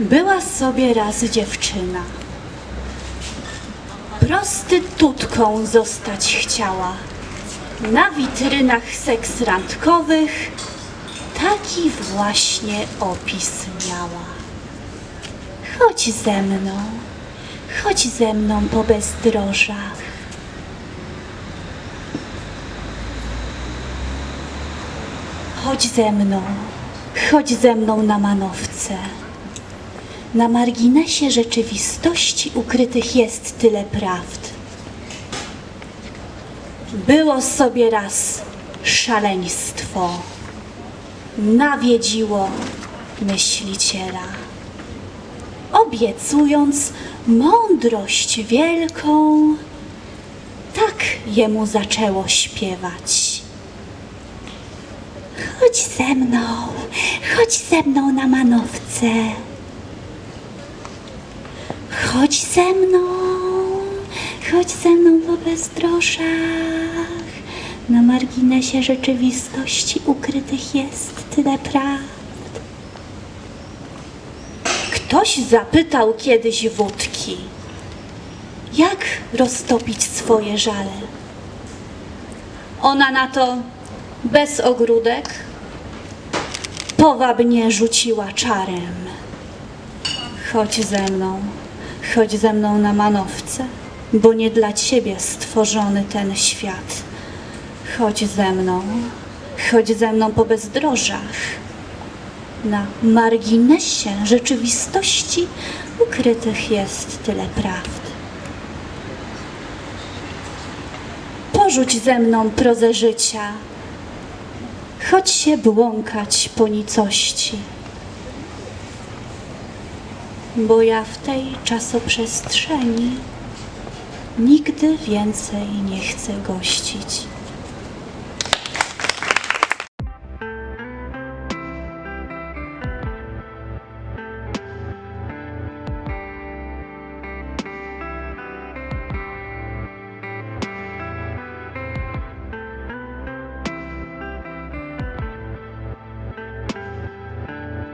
Była sobie raz dziewczyna. Prostytutką zostać chciała. Na witrynach seks randkowych taki właśnie opis miała. Chodź ze mną, chodź ze mną po bezdrożach. Chodź ze mną, chodź ze mną na manowce. Na marginesie rzeczywistości ukrytych jest tyle prawd. Było sobie raz szaleństwo, nawiedziło myśliciela. Obiecując mądrość wielką, tak jemu zaczęło śpiewać. Chodź ze mną, chodź ze mną na manowce. Chodź ze mną, chodź ze mną po bezdrożach. Na marginesie rzeczywistości ukrytych jest tyle prawd. Ktoś zapytał kiedyś wódki, jak roztopić swoje żale. Ona na to bez ogródek powabnie rzuciła czarem. Chodź ze mną, chodź ze mną na manowce, bo nie dla ciebie stworzony ten świat. Chodź ze mną, chodź ze mną po bezdrożach. Na marginesie rzeczywistości ukrytych jest tyle prawd. Porzuć ze mną prozę życia, chodź się błąkać po nicości bo ja w tej czasoprzestrzeni nigdy więcej nie chcę gościć.